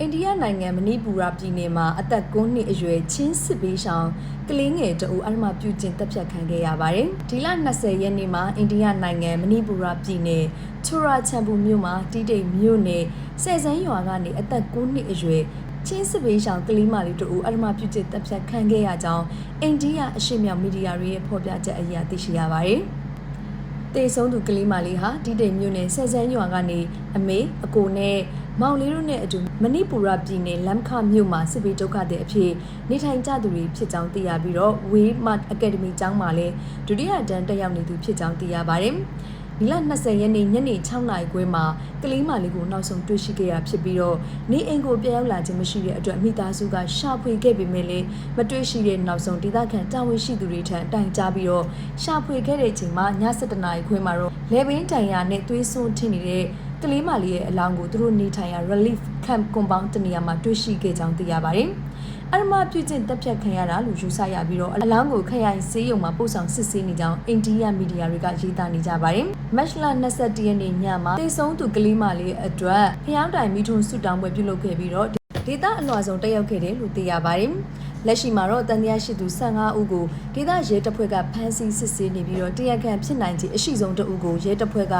အိန္ဒိယနိုင်ငံမဏိပူရပြည်နယ်မှာအသက်9နှစ်အရွယ်ချင်းစစ်ပေးဆောင်ကလေးငယ်တအူအရမပြုကျင့်တပ်ဖြတ်ခံခဲ့ရပါတယ်။ဒီလ20ရက်နေ့မှာအိန္ဒိယနိုင်ငံမဏိပူရပြည်နယ်ချူရာချမ်ပူမြို့မှာတီးတိတ်မြို့နယ်ဆယ်စန်းရွာကနေအသက်9နှစ်အရွယ်ချင်းစစ်ပေးဆောင်ကလေးမလေးတအူအရမပြုကျင့်တပ်ဖြတ်ခံခဲ့ရကြောင်းအိန္ဒိယအရှိမြောက်မီဒီယာတွေရဲ့ဖော်ပြချက်အရသိရှိရပါတယ်။ တေဆုံးသူကလေးမလေးဟာတိတိမ်မြို့နယ်ဆယ်စန်းရွာကနေအမေအကိုနဲ့မောင်လေးတို့နဲ့အတူမဏိပူရပြည်နယ်လမ်ခမြို့မှာစစ်ပေးဒုက္ခတဲ့အဖြစ်နေထိုင်ကြသူတွေဖြစ်ကြောင်းသိရပြီးတော့ဝေးမတ်အကယ်ဒမီကျောင်းမှာလည်းဒုတိယတန်းတက်ရောက်နေသူဖြစ်ကြောင်းသိရပါတယ်။ ဒီလ20ရက်နေ့ညနေ6နာရီခွဲမှာကလေးမလေးကိုနောက်ဆုံးတွေ့ရှိခဲ့ရဖြစ်ပြီးတော့နေအိမ်ကိုပြန်ရောက်လာခြင်းမရှိတဲ့အတွက်မိသားစုကရှာဖွေခဲ့ပေမဲ့လည်းမတွေ့ရှိတဲ့နောက်ဆုံးဒေသခံတာဝန်ရှိသူတွေထံတိုင်ကြားပြီးတော့ရှာဖွေခဲ့တဲ့အချိန်မှာည7:00နာရီခွဲမှာတော့လေဘင်းတိုင်ယာနဲ့သွေးစွန်းထင်းနေတဲ့ကလေးမလေးရဲ့အလောင်းကိုသူတို့နေထိုင်ရာ relief camp compound တနေရာမှာတွေ့ရှိခဲ့ကြောင်းသိရပါတယ်။ အရမပြုကျင့်တပ်ဖြတ်ခံရတာလို့ယူဆရပြီးတော့အလောင်းကိုခရိုင်စေးရုံမှာပို့ဆောင်စစ်ဆေးနေကြောင်းအိန္ဒိယမီဒီယာတွေကရေးသားနေကြပါတယ်။မတ်လ21ရက်နေ့ညမှာတေဆုံးသူကလေးမလေးအတွက်ဖျောင်းတိုင်မိထွန်းဆုတောင်းပွဲပြုလုပ်ခဲ့ပြီးတော့ဒေသအလွှာဆုံးတက်ရောက်ခဲ့တယ်လို့သိရပါတယ်။လက်ရှိမှာတော့တန်တရားရှိသူ15ဦးကိုဒေသရဲတပ်ဖွဲ့ကဖမ်းဆီးစစ်ဆေးနေပြီးတော့တရားခံဖြစ်နိုင်ခြေအရှိဆုံးတဦးကိုရဲတပ်ဖွဲ့က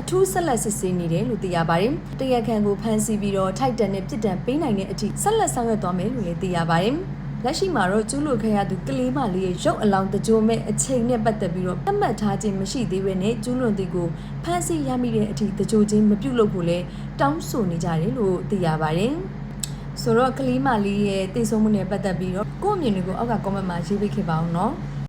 အထူးဆက်လက်စစ်ဆေးနေတယ်လို့သိရပါတယ်။တရားခံကိုဖမ်းဆီးပြီးတော့ထိုက်တန်တဲ့ပြစ်ဒဏ်ပေးနိုင်တဲ့အထိဆက်လက်ဆောင်ရွက်သွားမယ်လို့လည်းသိရပါတယ်။လက်ရှိမှာတော့ကျူးလွန်ခဲ့ရသူကလေးမလေးရဲ့ရုပ်အလောင်းတကြိုမဲ့အချိန်နဲ့ပတ်သက်ပြီးတော့သတ်မှတ်ထားခြင်းမရှိသေးဘဲနဲ့ကျူးလွန်သူကိုဖမ်းဆီးရမိတဲ့အထိတကြိုချင်းမပြုတ်လို့ကိုလည်းတောင်းဆိုနေကြတယ်လို့သိရပါတယ်။ဆိုတော့ကလေးမလေးရဲ့တည်ဆုံမှုနဲ့ပတ်သက်ပြီးတော့ကိုယ့်အမြင်တွေကိုအောက်က comment မှာရေးပေးခဲ့ပါအောင်နော်။